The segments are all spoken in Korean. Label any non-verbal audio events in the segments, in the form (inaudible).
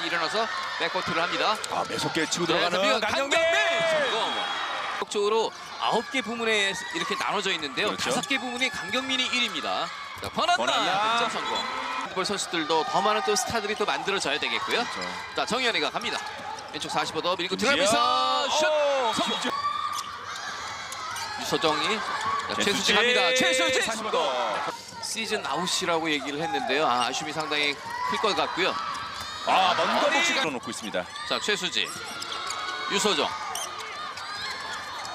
다시 일어나서 백코트를 합니다. 아 매섭게 치고 네, 들어가는 강경민 강경민. 성공. 적으로 아홉 개 부문에 이렇게 나눠져 있는데요. 그렇죠. 다섯 개 부문이 강경민이 1위입니다. 자, 번한나. 득점 성공. 풋볼 선수들도 더 많은 또 스타들이 또 만들어져야 되겠고요. 자, 정현이가 갑니다. 왼쪽 45더 밀고 들어가면서 슛! 오, 성공. 유서정이 자, 최수지 갑니다. 45 성공. 더. 시즌 아웃이라고 얘기를 했는데요. 아, 아쉬움이 상당히 클 것 같고요. 아 먼거 머리. 복식 놓고 있습니다. 자, 최수지. 유서정.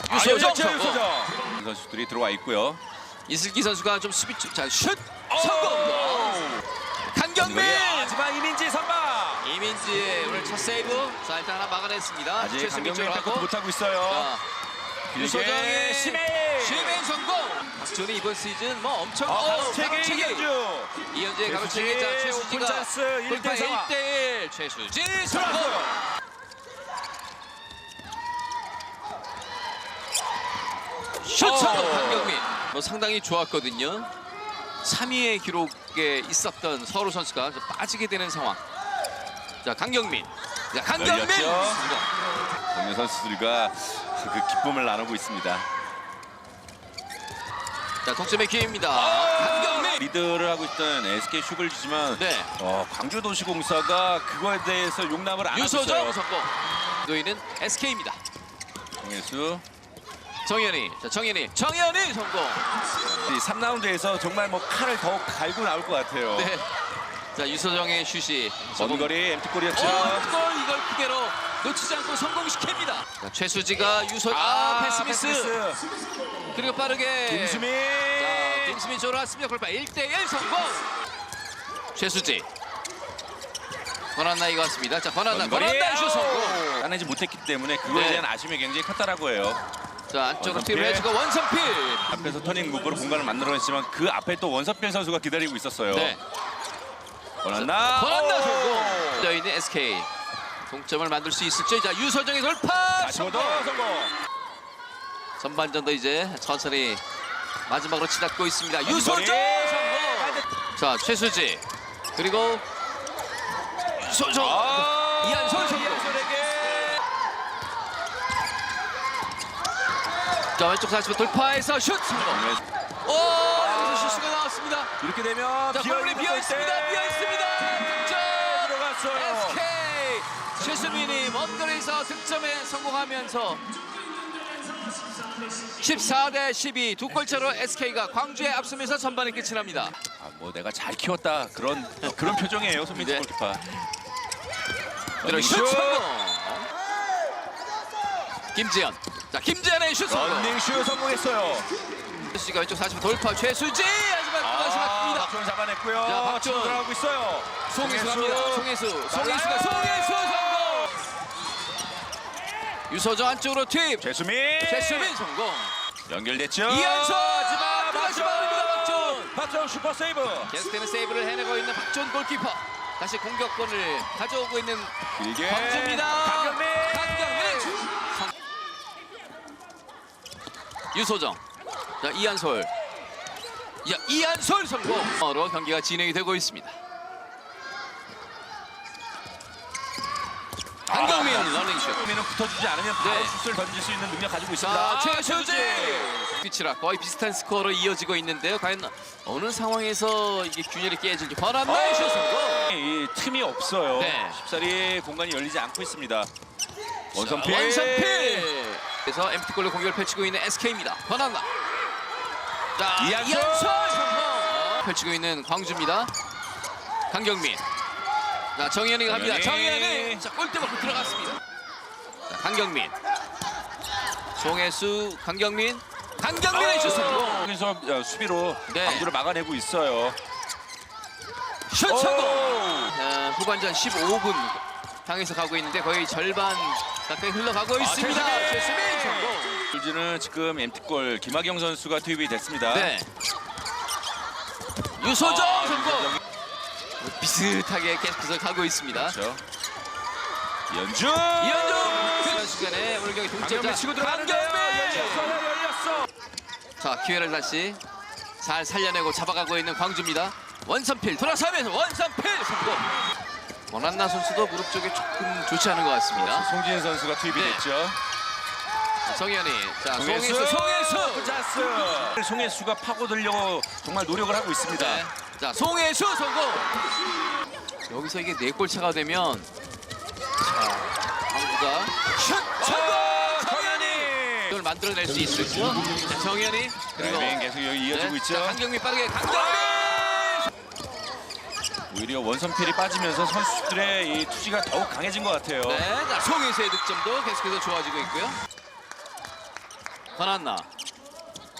아, 유서정 여자 성공. 유소정. 선수들이 들어와 있고요. 이슬기 선수가 좀 수비 쪽- 자, 슛! 오! 성공! 강경민! 하지만 이민지 선방. 이민지의 오늘 첫 세이브. 자, 일단 하나 막아냈습니다. 아직 최수민 강경민 쪽으로 백도 하고. 못 하고 있어요. 자, 유소정의 심해. 시맨 성공! 박지훈이 이번 시즌 뭐 엄청 아, 어, 가로채기. 이현주의 최수지, 가로채기 자 최수지가 찬스, 일 돌파 대 상황. 1대1 최수지 성공! 슛 어. 성공 강경민 뭐 상당히 좋았거든요 3위의 기록에 있었던 서울 선수가 좀 빠지게 되는 상황 자 강경민 자 강경민. 동료 선수들과 그 기쁨을 나누고 있습니다. 자 동점의 기회입니다 아! 강경민 리드를 하고 있던 SK 슈글지만 네 어, 광주도시공사가 그거에 대해서 용납을 안 하고 있어요. 성공 노이는 SK입니다 정혜수 정현이 자 정현이 정현이 성공 이 3라운드에서 정말 뭐 칼을 더 갈고 나올 것 같아요. 네. 자 유소정의 슛이 먼 거리 MT골이었죠. 어, 이걸 이걸 그대로 놓치지 않고 성공시킵니다. 자, 최수지가 유소 아, 패스미스 그리고 빠르게 김수민. 자, 김수민 쪽으로 왔습니다. 골파 1대1 성공. 최수지. 권한나이가 왔습니다. 자, 권한나. 권한나 슛 성공. 따내지 못했기 때문에 그거에 네. 대한 아쉬움이 굉장히 컸다라고 해요. 자, 안쪽으로 원선필. 팁을 해주고 원선필. 앞에서 터닝 무브로 공간을 만들어냈지만 그 앞에 또 원서필 선수가 기다리고 있었어요. 네. 권한나 오! 성공. 자, 있는 SK. 동점을 만들 수 있을지. 자, 유서정의 돌파. 성공. 더 성공. 전반전도 이제 천천히 마지막으로 치닫고 있습니다. 거리. 유소정 성공. 자 최수지 그리고 유소정 아, 이한솔 성공. 자 왼쪽 40분 돌파해서 슛 성공. 오 여기서 실수가 나왔습니다. 이렇게 되면 자 골이 비어 비어 있습니다. 비어 있습니다. 득점. 들어갔어요. SK 최수민이 먼 거리에서 득점에 성공하면서 14대 12 두 골차로 SK가 광주에 앞서면서 전반을 끝이 납니다. 아, 뭐 내가 잘 키웠다 그런 (laughs) 그런 표정이에요 손민지 네. 골키퍼. 그리고 슛 슛. 김지현. 자 김지현의 슛 성공. 런닝 슛 성공했어요. 최수지가 왼쪽 40분 돌파 최수지 하지만 또 박준 잡아냈고요. 자. 치고 들어가고 있어요. 송혜수. 갑니다. 송혜수. 송혜수가 빨라요. 송혜수 성공. 유서정 안쪽으로 투입. 최수민. 최수민 성공. 연결됐죠. 이현서 하지만 아, 막힙니다. 박준. 박준 슈퍼 세이브. 계속되는 세이브를 해내고 있는 박준 골키퍼. 다시 공격권을 가져오고 있는 길게. 광주입니다. 강경민. 유소정. 자 이한솔. 야 이한솔 성공으로 경기가 진행이 되고 있습니다. 강경민 러닝슛. 강경민은 붙어주지 않으면 바로 네. 슛을 던질 수 있는 능력 가지고 있습니다. 자 아, 최수지. 피치라 거의 비슷한 스코어로 이어지고 있는데요. 과연 어느 상황에서 이게 균열이 깨질지 권한나의 슛 성공. 이 틈이 없어요. 네. 쉽사리 공간이 열리지 않고 있습니다. 원선필. 원선필. 그래서 엠티골로 공격을 펼치고 있는 SK입니다. 권한나. 자. 이한솔 성공. 펼치고 있는 광주입니다. 강경민. 자 정현이가 갑니다. 정현이. 정현이. 자 골대 먹고 들어갔습니다. 자 강경민. 송혜수, 강경민. 강경민의 슛 성공. 여기서 어, 수비로 네. 광주를 막아내고 있어요. 슛 오! 성공. 어, 후반전 15분 향해서 가고 있는데 거의 절반 가까이 흘러가고 있습니다. 아, 최수민! 최수민 울지는 지금 MT골 김학영 선수가 투입이 됐습니다. 네. 유소정 아, 성공. 비슷하게 계속해서 가고 있습니다. 그렇죠. 연주. 이현종 그 시간에 오늘 경기 동점자 치고 들어가는데요. 열렸어. 자 기회를 다시 잘 살려내고 잡아가고 있는 광주입니다. 원선필 돌아서면서 원선필 성공. 권한나 선수도 무릎 쪽에 조금 좋지 않은 것 같습니다. 송진 선수가 투입이 네. 됐죠. 성현이 자 송혜수, 송혜수 송혜수. 송혜수가 파고들려고 정말 노력을 하고 있습니다. 네. 자 송혜수 성공. 여기서 이게 네 골 차가 되면 자 광주가 슛 성공. 어, 정현이. 이걸 만들어낼 수 있을지요? 자, 정현이 그리고 드라이빙 계속 여기 이어지고 네. 있죠. 자, 강경민 빠르게 강경민. 오히려 원선필이 빠지면서 선수들의 이 투지가 더욱 강해진 것 같아요. 네, 자 송혜수의 득점도 계속해서 좋아지고 있고요. 권한나.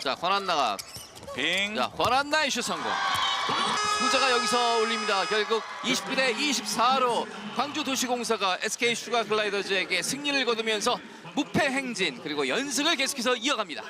자 권한나가 빙. 자 권한나의 슛 성공. 후자가 여기서 올립니다. 결국 21대 24로 광주도시공사가 SK 슈가 글라이더즈에게 승리를 거두면서 무패 행진 그리고 연승을 계속해서 이어갑니다.